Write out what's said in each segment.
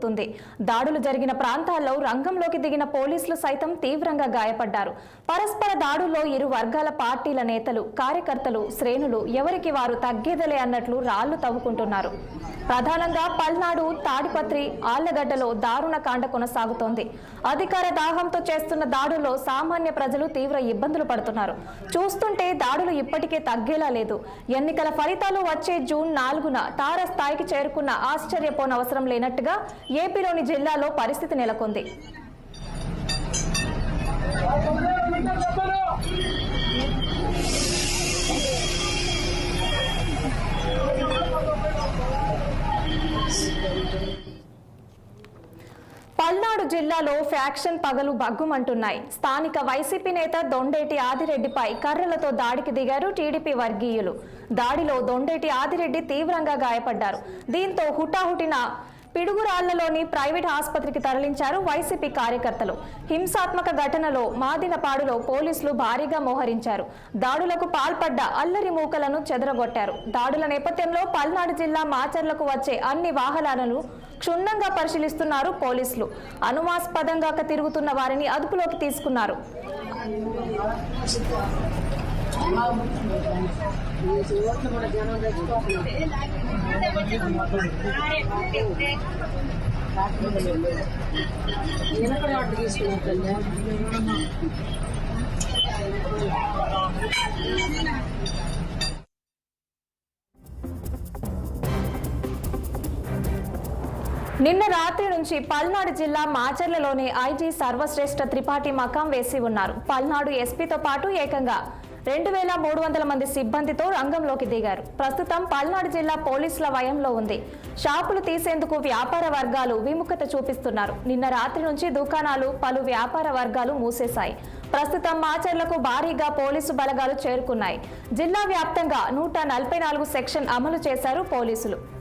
ఉవ్వెత్తుతుంది దాడులు జరిగిన ప్రాంతాల్లో రంగంలోకి దిగిన పోలీసులు సైతం తీవ్రంగా గాయపడ్డారు. పరస్పర దాడుల్లో ఇరు వర్గాల పార్టీల నేతలు కార్యకర్తలు శ్రేణులు ఎవరికి వారు తగ్గేదలే అన్నట్లు రాళ్ళు తవ్వుకుంటున్నారు. ప్రధానంగా పల్నాడు తాడిపత్రి ఆళ్ళగడ్డలో దారుణ కాండ కొనసాగుతోంది. అధికార దాహంతో చేస్తున్న దాడుల్లో సామాన్య ప్రజలు తీవ్ర ఇబ్బందులు పడుతున్నారు. చూస్తుంటే దాడులు ఇప్పటికే తగ్గేలా లేదు. ఎన్నికల ఫలితాలు వచ్చే జూన్ నాలుగున తార స్థాయికి చేరుకున్న ఆశ్చర్యపోనవసరం లేనట్టుగా ఏపీలోని జిల్లాలో పరిస్థితి నెలకొంది. పల్నాడు జిల్లాలో ఫ్యాక్షన్ పగలు భగ్గుమంటున్నాయి. స్థానిక వైసీపీ నేత దొండేటి ఆదిరెడ్డిపై కర్రలతో దాడికి దిగారు టీడీపీ వర్గీయులు. దాడిలో దొండేటి ఆదిరెడ్డి తీవ్రంగా గాయపడ్డారు. దీంతో హుటాహుటిన పిడుగురాళ్ళలోని ప్రైవేట్ ఆసుపత్రికి తరలించారు వైసీపీ కార్యకర్తలు. హింసాత్మక ఘటనలో మాదినపాడులో పోలీసులు భారీగా మోహరించారు. దాడులకు పాల్పడ్డ అల్లరి మూకలను చెదరగొట్టారు. దాడుల నేపథ్యంలో పల్నాడు జిల్లా మాచర్లకు వచ్చే అన్ని వాహనాలను క్షుణ్ణంగా పరిశీలిస్తున్నారు పోలీసులు. అనుమాస్పదంగా తిరుగుతున్న వారిని అదుపులోకి తీసుకున్నారు. నిన్న రాత్రి నుంచి పల్నాడు జిల్లా మాచర్లలోని ఐజీ సర్వశ్రేష్ఠ త్రిపాఠి మకాం వేసి ఉన్నారు. పల్నాడు ఎస్పీతో పాటు ఏకంగా రెండు వేల మూడు వందల మంది సిబ్బందితో రంగంలోకి దిగారు. ప్రస్తుతం పల్నాడు జిల్లా పోలీసుల వయంలో ఉంది. షాపులు తీసేందుకు వ్యాపార వర్గాలు విముఖత చూపిస్తున్నారు. నిన్న రాత్రి నుంచి దుకాణాలు పలు వ్యాపార వర్గాలు మూసేశాయి. ప్రస్తుతం మాచర్లకు భారీగా పోలీసు బలగాలు చేరుకున్నాయి. జిల్లా వ్యాప్తంగా నూట నలభై నాలుగు సెక్షన్ అమలు చేశారు పోలీసులు.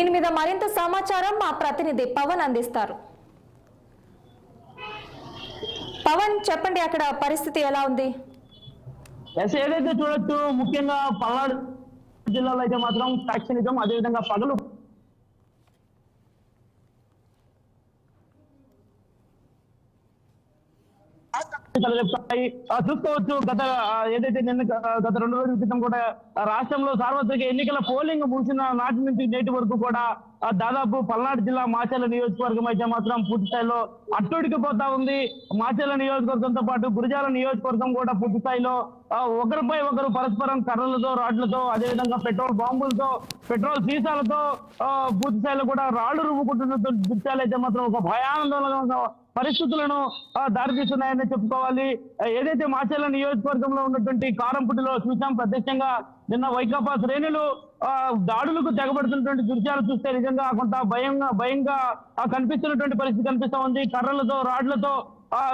దీని మీద మరింత సమాచారం మా ప్రతినిధి పవన్ అందిస్తారు. పవన్ చెప్పండి అక్కడ పరిస్థితి ఎలా ఉంది? ఏదైతే చూడొచ్చు ముఖ్యంగా పల్నాడు జిల్లాలో అయితే మాత్రం అదే అదేవిధంగా పగలు చెప్తాయి. చూసుకోవచ్చు. గత ఏదైతే నిన్న గత రెండు రోజుల క్రితం కూడా రాష్ట్రంలో సార్వత్రిక ఎన్నికల పోలింగ్ ముగిసిన నాటి నుంచి నేటి వరకు కూడా దాదాపు పల్నాడు జిల్లా మాచర్ల నియోజకవర్గం అయితే మాత్రం పూర్తి స్థాయిలో అట్టుడికిపోతా ఉంది. మాచర్ల నియోజకవర్గంతో పాటు గురిజాల నియోజకవర్గం కూడా పూర్తి స్థాయిలో ఒకరిపై ఒకరు పరస్పరం కర్రలతో రాడ్లతో అదేవిధంగా పెట్రోల్ బాంబులతో పెట్రోల్ సీసాలతో ఆ, పూర్తి స్థాయిలో కూడా రాళ్ళు రువ్వుకుంటున్న దృశ్యాలు అయితే మాత్రం ఒక భయాందోళన పరిస్థితులను దారితీస్తున్నాయని చెప్పుకోవాలి. ఏదైతే మాచర్ల నియోజకవర్గంలో ఉన్నటువంటి కారంపుటిలో చూసాం ప్రత్యక్షంగా నిన్న వైకాపా శ్రేణులు ఆ, దాడులకు తెగబడుతున్నటువంటి దృశ్యాలు చూస్తే నిజంగా కొంత భయంగా భయంగా కనిపిస్తున్నటువంటి పరిస్థితి కనిపిస్తా ఉంది. కర్రలతో రాడ్లతో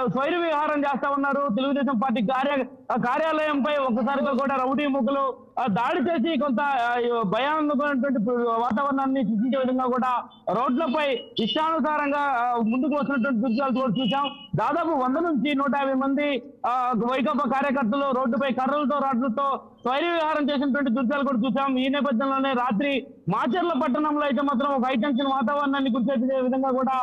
స్వైర విహారం చేస్తా ఉన్నారు. తెలుగుదేశం పార్టీ కార్య కార్యాలయంపై ఒక్కసారిగా కూడా రౌడీ ముగ్గులు దాడి చేసి కొంత ఆ, భయానకమైనటువంటి వాతావరణాన్ని సృష్టించే విధంగా కూడా రోడ్లపై ఇష్టానుసారంగా ముందుకు వస్తున్నటువంటి దృశ్యాలు కూడా చూసాం దాదాపు వంద నుంచి నూట యాభై మంది ఆ, వైకాపా కార్యకర్తలు రోడ్డుపై కర్రలతో రాడ్లతో స్వైర విహారం చేసినటువంటి దృశ్యాలు కూడా చూసాం ఈ నేపథ్యంలోనే రాత్రి మాచర్ల పట్టణంలో అయితే మాత్రం ఒక హైటెన్షన్ వాతావరణాన్ని గుర్తించే విధంగా కూడా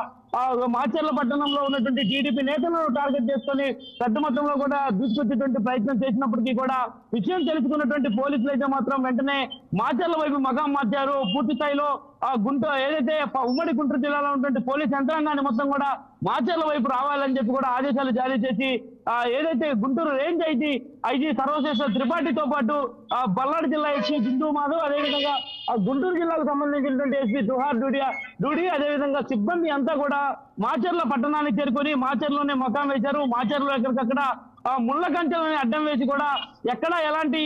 మాచర్ల పట్టణంలో ఉన్నటువంటి టీడీపీ నేతలను టార్గెట్ చేసుకొని పెద్ద మొత్తంలో కూడా దూసుకొచ్చేటువంటి ప్రయత్నం చేసినప్పటికీ కూడా విషయం తెలుసుకున్నటువంటి పోలీసులు అయితే మాత్రం వెంటనే మాచర్ల వైపు మగం మార్చారు. పూర్తి స్థాయిలో ఆ గుంటూరు ఏదైతే ఉమ్మడి గుంటూరు జిల్లాలో ఉన్నటువంటి పోలీస్ యంత్రాంగాన్ని మొత్తం కూడా మాచర్ల వైపు రావాలని చెప్పి కూడా ఆదేశాలు జారీ చేసి ఆ ఏదైతే Guntur range IG IG Sarvashreshtha త్రిపాఠితో పాటు ఆ జిల్లా ఎస్పీ జింటూ మాధవ్ అదేవిధంగా ఆ గుంటూరు జిల్లాకు సంబంధించినటువంటి ఎస్పీ దుహార్ డూడియా డూడి అదేవిధంగా సిబ్బంది అంతా కూడా మాచర్ల పట్టణానికి చేరుకొని మాచర్లోనే మకాం వేశారు. మాచర్లో ఎక్కడికక్కడ ఆ ముళ్ళ కంచెలని అడ్డం వేసి కూడా ఎక్కడ ఎలాంటి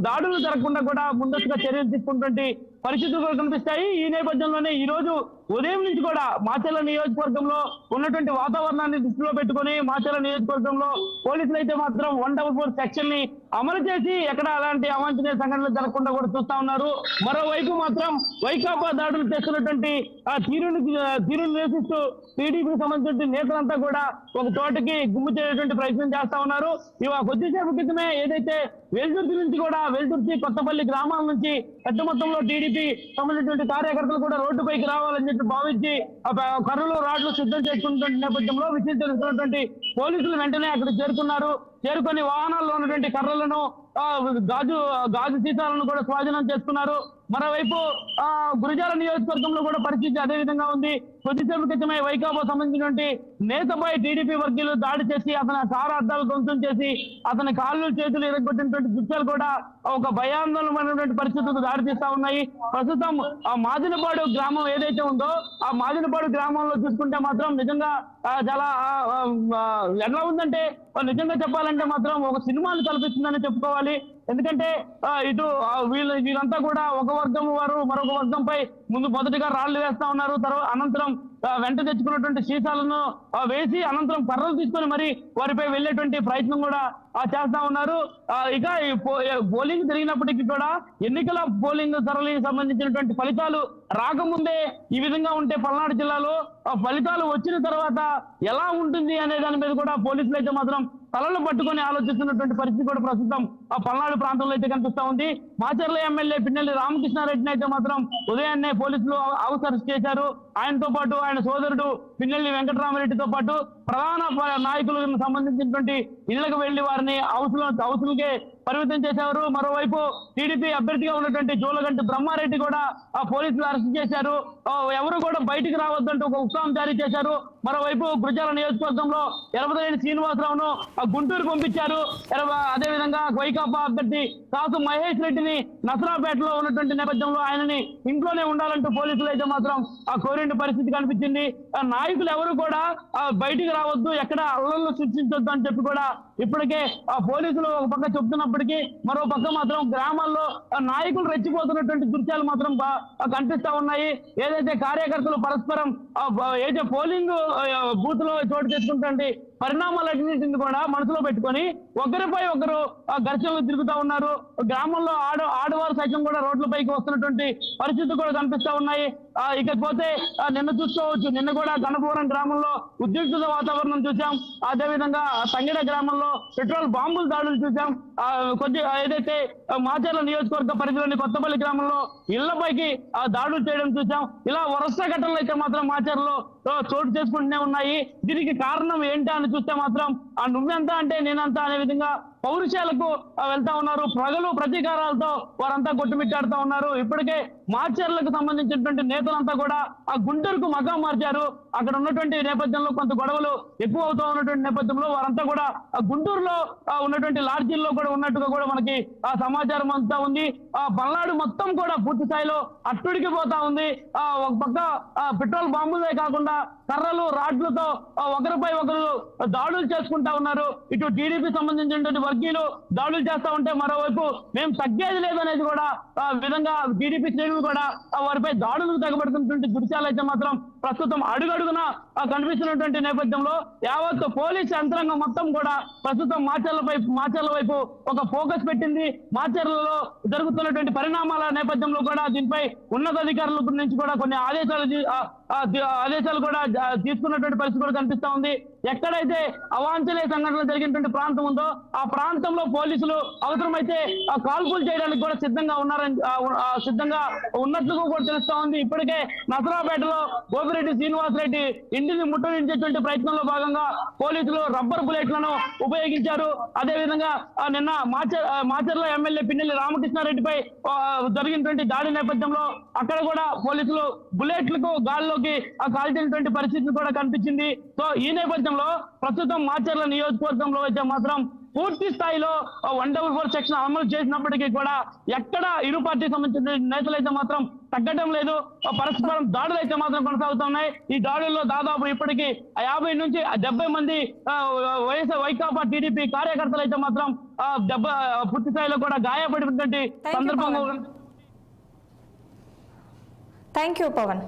దాడులు జరగకుండా కూడా ముందస్తుగా చర్యలు తీసుకున్నటువంటి పరిస్థితులు కూడా కనిపిస్తాయి ఈ నేపథ్యంలోనే ఈ రోజు ఉదయం నుంచి కూడా మాచర్ల నియోజకవర్గంలో ఉన్నటువంటి వాతావరణాన్ని దృష్టిలో పెట్టుకొని మాచర్ల నియోజకవర్గంలో పోలీసులు అయితే మాత్రం వన్ డబుల్ ఫోర్ సెక్షన్ని అమలు చేసి ఎక్కడ అలాంటి అవాంఛనీయ సంఘటనలు జరగకుండా కూడా చూస్తా ఉన్నారు. మరోవైపు మాత్రం వైకాపా దాడులు చేస్తున్నటువంటి ఆ తీరుని తీరుని నిరసిస్తూ టీడీపీకి సంబంధించిన నేతలంతా కూడా ఒక తోటకి గుమ్ము చేయడానికి ప్రయత్నం చేస్తా ఉన్నారు. ఇవా కొద్దిసేపు క్రితమే ఏదైతే వెల్దుర్తి నుంచి కూడా వెల్దుర్తి కొత్తపల్లి గ్రామాల నుంచి పెద్ద మొత్తంలో టీడీపీ సంబంధించినటువంటి కార్యకర్తలు కూడా రోడ్డుపైకి రావాలని చెప్పి భావించి ఆ కర్రలు రాడ్లు సిద్ధం చేసుకుంటున్న నేపథ్యంలో విషయం తెలుసుకున్నటువంటి పోలీసులు వెంటనే అక్కడ చేరుకున్నారు. చేరుకొని వాహనాల్లో ఉన్నటువంటి కర్రలను గాజు గాజు సీసాలను కూడా స్వాధీనం చేసుకున్నారు. మరోవైపు ఆ గురిజాల నియోజకవర్గంలో కూడా పరిస్థితి అదే విధంగా ఉంది. కొద్దిసేపు క్రితమే వైకాపా సంబంధించినటువంటి నేతపై టీడీపీ వర్గీయులు దాడి చేసి అతని కారు అద్దాలు ధ్వంసం చేసి అతని కాళ్ళు చేతులు ఎరగొట్టినటువంటి దృశ్యాలు కూడా ఒక భయాందోళనమైనటువంటి పరిస్థితులకు దారితీస్తా ఉన్నాయి. ప్రస్తుతం ఆ మాదినపాడు గ్రామం ఏదైతే ఉందో ఆ మాదినపాడు గ్రామంలో చూసుకుంటే మాత్రం నిజంగా చాలా ఎలా ఉందంటే నిజంగా చెప్పాలంటే మాత్రం ఒక సినిమాను కల్పిస్తుందని చెప్పుకోవాలి. ఎందుకంటే ఇటు వీళ్ళు వీళ్ళంతా కూడా ఒక వర్గం వారు మరొక వర్గంపై ముందు మొదటిగా రాళ్ళు వేస్తా ఉన్నారు. తర్వాత అనంతరం వెంట తెచ్చుకున్నటువంటి సీసాలను వేసి అనంతరం కర్రలు తీసుకొని మరి వారిపై వెళ్ళేటువంటి ప్రయత్నం కూడా చేస్తా ఉన్నారు. ఇక పో- పోలింగ్ జరిగినప్పటికీ కూడా ఎన్నికల పోలింగ్ సరళికి సంబంధించినటువంటి ఫలితాలు రాకముందే ఈ విధంగా ఉంటే పల్నాడు జిల్లాలో ఆ ఫలితాలు వచ్చిన తర్వాత ఎలా ఉంటుంది అనే దాని మీద కూడా పోలీసులు అయితే మాత్రం తలలు పట్టుకొని ఆలోచిస్తున్నటువంటి పరిస్థితి కూడా ప్రస్తుతం ఆ పల్నాడు ప్రాంతంలో అయితే కనిపిస్తా ఉంది. మాచర్ల ఎమ్మెల్యే పిన్నెల్లి రామకృష్ణారెడ్డిని అయితే మాత్రం ఉదయాన్నే పోలీసులు అవసరం చేశారు. ఆయనతో పాటు ఆయన సోదరుడు పిన్నెల్లి వెంకటరామరెడ్డితో పాటు ప్రధాన నాయకులకు సంబంధించినటువంటి ఇళ్ళకు వెళ్ళి వారిని అవసరం లో హౌస్లకే పరిమితం చేశారు. మరోవైపు టీడీపీ అభ్యర్థిగా ఉన్నటువంటి జోలగంటి బ్రహ్మారెడ్డి కూడా ఆ పోలీసులు అరెస్ట్ చేశారు. ఎవరు కూడా బయటికి రావద్దంటూ ఒక ఉత్సాహం జారీ చేశారు. మరోవైపు గురజాల నియోజకవర్గంలో ఎరపదేని శ్రీనివాసరావును ఆ గుంటూరు పంపించారు. అదేవిధంగా వైకాపా అభ్యర్థి కాసు మహేష్ రెడ్డిని నసరాపేటలో ఉన్నటువంటి నేపథ్యంలో ఆయనని ఇంట్లోనే ఉండాలంటూ పోలీసులు అయితే మాత్రం ఆ కోరిన పరిస్థితి కనిపించింది. ఆ నాయకులు ఎవరు కూడా బయటికి రావద్దు ఎక్కడ అల్లర్లు సృష్టించొద్దు అని చెప్పి కూడా ఇప్పటికే ఆ పోలీసులు ఒక పక్క చెప్తున్నప్పటికీ మరో పక్క మాత్రం గ్రామాల్లో నాయకులు రెచ్చిపోతున్నటువంటి దృశ్యాలు మాత్రం కనిపిస్తా ఉన్నాయి. ఏదైతే కార్యకర్తలు పరస్పరం ఏదైతే పోలింగ్ బూత్లో చోటు చేసుకుంటుంది పరిణామాలన్నింటిని కూడా మనసులో పెట్టుకొని ఒకరిపై ఒకరు ఘర్షణలు తిరుగుతా ఉన్నారు. గ్రామంలో ఆడ ఆడవారు సైతం కూడా రోడ్లపైకి వస్తున్నటువంటి పరిస్థితులు కూడా కనిపిస్తా ఉన్నాయి. ఇకపోతే నిన్న చూసుకోవచ్చు. నిన్న కూడా గణపురం గ్రామంలో ఉద్రిక్తత వాతావరణం చూసాం అదే విధంగా గ్రామంలో పెట్రోల్ బాంబులు దాడులు చూసాం కొద్ది ఏదైతే మాచర్ల నియోజకవర్గ పరిధిలోని కొత్తపల్లి గ్రామంలో ఇళ్ళపైకి ఆ దాడులు చేయడం చూసాం ఇలా వరుస ఘటనలు అయితే మాత్రం మాచర్లో చోటు చేసుకుంటూనే ఉన్నాయి. దీనికి కారణం ఏంటి అని చూస్తే మాత్రం ఆ నువ్వెంత అంటే నేనంతా అనే విధంగా పౌరుషాలకు వెళ్తా ఉన్నారు. ప్రజలు ప్రతీకారాలతో వారంతా కొట్టుమిట్టాడుతా ఉన్నారు. ఇప్పటికే మార్చర్లకు సంబంధించినటువంటి నేతలంతా కూడా ఆ గుంటూరుకు మగం మార్చారు. అక్కడ ఉన్నటువంటి నేపథ్యంలో కొంత గొడవలు ఎక్కువ అవుతా ఉన్నటువంటి నేపథ్యంలో వారంతా కూడా ఆ గుంటూరులో ఉన్నటువంటి లాడ్జీల్లో కూడా ఉన్నట్టుగా కూడా మనకి ఆ సమాచారం అంతా ఉంది. ఆ పల్నాడు మొత్తం కూడా పూర్తి స్థాయిలో అట్టుడికి పోతా ఉంది. ఆ ఒక పక్క ఆ, పెట్రోల్ బాంబులే కాకుండా కర్రలు రాడ్లతో ఒకరిపై ఒకరు దాడులు చేసుకుంటా ఉన్నారు. ఇటు టీడీపీ సంబంధించినటువంటి వర్గీయులు దాడులు చేస్తా ఉంటే మరోవైపు మేము తగ్గేది లేదనేది కూడా విధంగా టీడీపీ శ్రేణులు కూడా వారిపై దాడులు తెగబడుతున్నటువంటి దృశ్యాలు అయితే మాత్రం ప్రస్తుతం అడుగడుగున కనిపిస్తున్నటువంటి నేపథ్యంలో యావత్ పోలీస్ యంత్రాంగం మొత్తం కూడా ప్రస్తుతం మాచర్లపై మాచర్ల వైపు ఒక ఫోకస్ పెట్టింది. మాచర్లలో జరుగుతున్నటువంటి పరిణామాల నేపథ్యంలో కూడా దీనిపై ఉన్నతాధికారుల నుంచి కూడా కొన్ని ఆదేశాలు ఆదేశాలు కూడా తీసుకున్నటువంటి పరిస్థితి కూడా కనిపిస్తా ఉంది. ఎక్కడైతే అవాంఛనీయ సంఘటనలు జరిగినటువంటి ప్రాంతం ఉందో ఆ ప్రాంతంలో పోలీసులు అవసరమైతే కాల్పులు చేయడానికి కూడా సిద్ధంగా ఉన్నారని సిద్ధంగా ఉన్నట్లుగా కూడా తెలుస్తా ఉంది. ఇప్పటికే నసరాపేటలో గోపిరెడ్డి శ్రీనివాస్ రెడ్డి ఇంటిని ముట్టడించేటువంటి ప్రయత్నంలో భాగంగా పోలీసులు రబ్బర్ బుల్లెట్లను ఉపయోగించారు. అదే విధంగా నిన్న మాచర్ మాచర్ల ఎమ్మెల్యే పిన్నెల్లి రామకృష్ణారెడ్డిపై జరిగినటువంటి దాడి నేపథ్యంలో అక్కడ కూడా పోలీసులు బుల్లెట్లకు గాల్లోకి ఆ కాల్చినటువంటి పరిస్థితి కూడా కనిపించింది. సో ఈ నేపథ్యంలో ప్రస్తుతం మాచర్ల నియోజకవర్గంలో అయితే మాత్రం పూర్తి స్థాయిలో వన్ డబుల్ ఫోర్ సెక్షన్ అమలు చేసినప్పటికీ కూడా ఎక్కడ ఇరు పార్టీ సంబంధించిన నేతలు అయితే మాత్రం తగ్గడం లేదు. పరస్పరం దాడులు అయితే మాత్రం కొనసాగుతున్నాయి. ఈ దాడుల్లో దాదాపు ఇప్పటికీ యాభై నుంచి డెబ్బై మంది వైఎస్ఆర్ వైకాపా టీడీపీ కార్యకర్తలు అయితే మాత్రం దెబ్బ పూర్తి స్థాయిలో కూడా గాయపడినటువంటి సందర్భంగా. Thank you Pawan